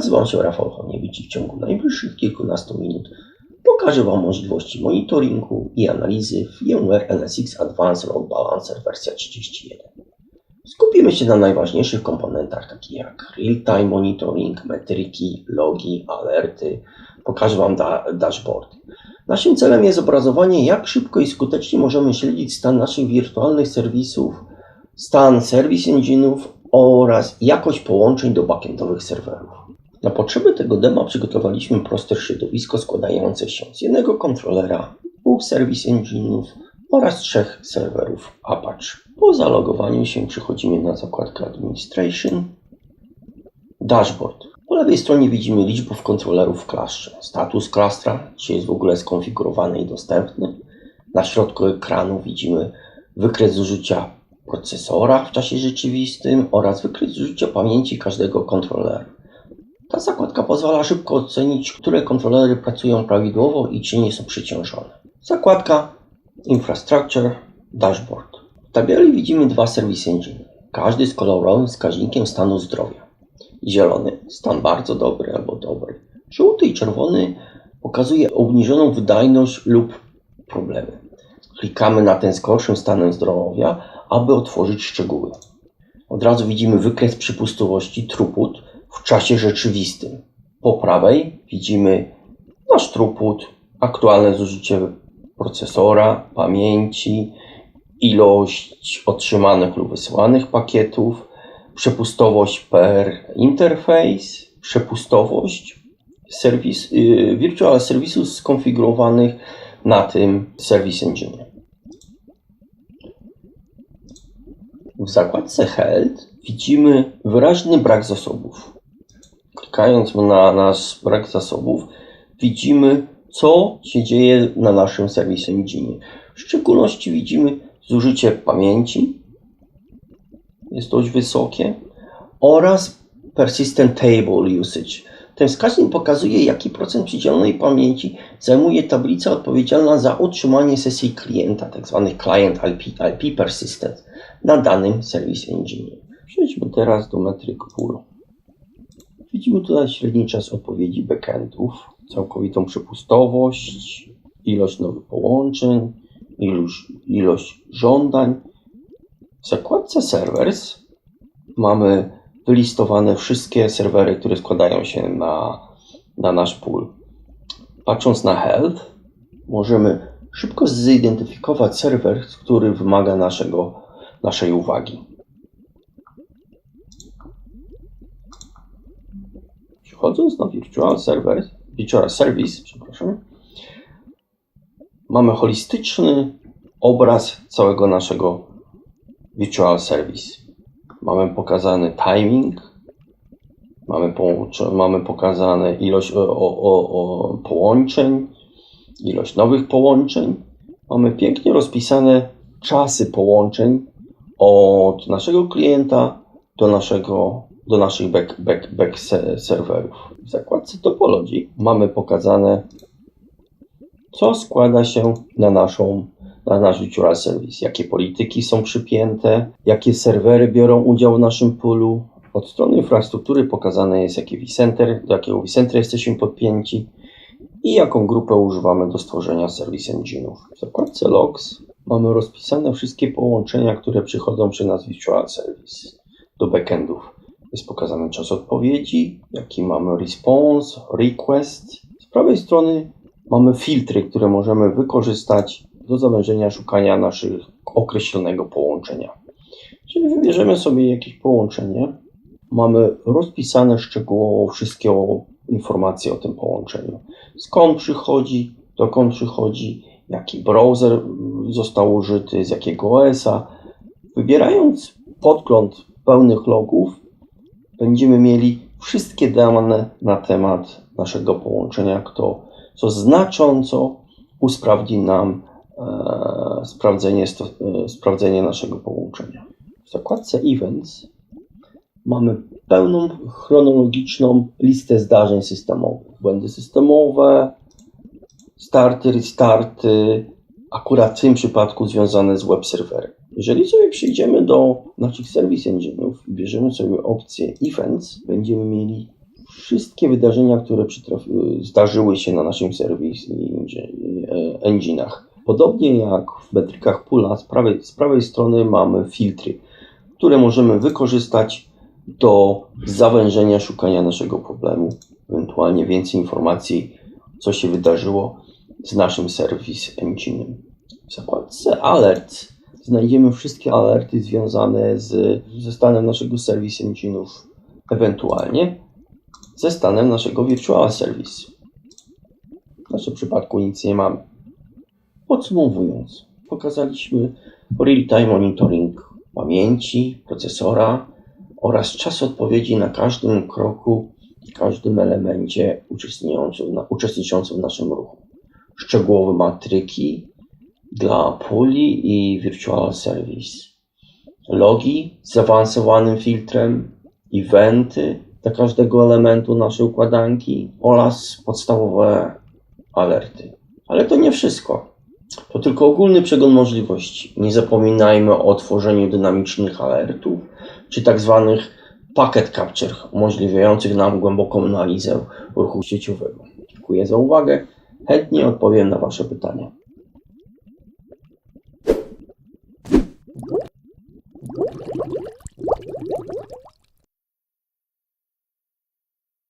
Nazywam się Rafał Choniewicz i w ciągu najbliższych kilkunastu minut pokażę Wam możliwości monitoringu i analizy VMware NSX Advanced Load Balancer wersja 31. Skupimy się na najważniejszych komponentach takich jak real-time monitoring, metryki, logi, alerty. Pokażę Wam da. Naszym celem jest obrazowanie, jak szybko i skutecznie możemy śledzić stan naszych wirtualnych serwisów, stan service engine'ów oraz jakość połączeń do backendowych serwerów. Na potrzeby tego dema przygotowaliśmy proste środowisko składające się z jednego kontrolera, dwóch service engine'ów oraz trzech serwerów Apache. Po zalogowaniu się przechodzimy na zakładkę Administration, Dashboard. Po lewej stronie widzimy liczbę kontrolerów w klastrze. Status klastra, czy jest w ogóle skonfigurowany i dostępny. Na środku ekranu widzimy wykres zużycia procesora w czasie rzeczywistym oraz wykres zużycia pamięci każdego kontrolera. Ta zakładka pozwala szybko ocenić, które kontrolery pracują prawidłowo i czy nie są przeciążone. Zakładka Infrastructure Dashboard. W tabeli widzimy dwa Service Engine, każdy z kolorowym wskaźnikiem stanu zdrowia. Zielony stan bardzo dobry albo dobry. Żółty i czerwony pokazuje obniżoną wydajność lub problemy. Klikamy na ten z gorszym stanem zdrowia, aby otworzyć szczegóły. Od razu widzimy wykres przepustowości throughput w czasie rzeczywistym. Po prawej widzimy nasz throughput, aktualne zużycie procesora, pamięci, ilość otrzymanych lub wysyłanych pakietów, przepustowość per interface, przepustowość serwis, yy, virtual serwisów skonfigurowanych na tym Service Engine. W zakładce Health widzimy wyraźny brak zasobów. Klikając na nasz brak zasobów, widzimy, co się dzieje na naszym Service Engine. W szczególności widzimy zużycie pamięci, jest dość wysokie, oraz Persistent Table Usage. Ten wskaźnik pokazuje, jaki procent przydzielonej pamięci zajmuje tablica odpowiedzialna za utrzymanie sesji klienta, tzw. Client IP, IP Persistent na danym Service Engine. Przejdźmy teraz do metryk pool. Widzimy tutaj średni czas odpowiedzi backendów, całkowitą przepustowość, ilość nowych połączeń, ilość, ilość żądań. W zakładce Servers mamy wylistowane wszystkie serwery, które składają się na, na nasz pool. Patrząc na Health, możemy szybko zidentyfikować serwer, który wymaga naszego, naszej uwagi. Przechodząc na Virtual Server, Virtual Service, przepraszam, mamy holistyczny obraz całego naszego Virtual Service. Mamy pokazany timing, mamy, mamy pokazane ilość o, o, o połączeń, ilość nowych połączeń. Mamy pięknie rozpisane czasy połączeń od naszego klienta do, naszego, do naszych back, back, back serwerów. W zakładce Topology mamy pokazane, co składa się na naszą na nasz Virtual Service, jakie polityki są przypięte, jakie serwery biorą udział w naszym pulu. Od strony infrastruktury pokazane jest, jaki vCenter, do jakiego vCenter jesteśmy podpięci i jaką grupę używamy do stworzenia Service Engine'ów. W zakładce Logs mamy rozpisane wszystkie połączenia, które przychodzą przy nas Virtual Service do backendów. Jest pokazany czas odpowiedzi, jaki mamy response, request. Z prawej strony mamy filtry, które możemy wykorzystać do zawężenia szukania naszych określonego połączenia. Czyli wybierzemy sobie jakieś połączenie, mamy rozpisane szczegółowo wszystkie informacje o tym połączeniu. Skąd przychodzi, dokąd przychodzi, jaki browser został użyty, z jakiego OS-a. Wybierając podgląd pełnych logów, będziemy mieli wszystkie dane na temat naszego połączenia, co znacząco usprawni nam E, sprawdzenie, e, sprawdzenie naszego połączenia. W zakładce Events mamy pełną chronologiczną listę zdarzeń systemowych. Błędy systemowe, starty, restarty, akurat w tym przypadku związane z web serwerem. Jeżeli sobie przejdziemy do naszych service engine'ów i bierzemy sobie opcję Events, będziemy mieli wszystkie wydarzenia, które zdarzyły się na naszym serwisie e, engine'ach. Podobnie jak w metrykach Pula, z prawej, z prawej strony mamy filtry, które możemy wykorzystać do zawężenia szukania naszego problemu, ewentualnie więcej informacji, co się wydarzyło z naszym serwis engine'em. W zakładce Alert znajdziemy wszystkie alerty związane z, ze stanem naszego serwis engine'ów, ewentualnie ze stanem naszego Virtual Service. W naszym przypadku nic nie mamy. Podsumowując, pokazaliśmy real-time monitoring pamięci, procesora oraz czas odpowiedzi na każdym kroku każdym elemencie uczestniczącym w naszym ruchu. Szczegółowe matryki dla puli i Virtual Service. Logi z zaawansowanym filtrem, eventy dla każdego elementu naszej układanki oraz podstawowe alerty. Ale to nie wszystko. To tylko ogólny przegląd możliwości. Nie zapominajmy o tworzeniu dynamicznych alertów, czy tak zwanych packet capture, umożliwiających nam głęboką analizę ruchu sieciowego. Dziękuję za uwagę. Chętnie odpowiem na Wasze pytania.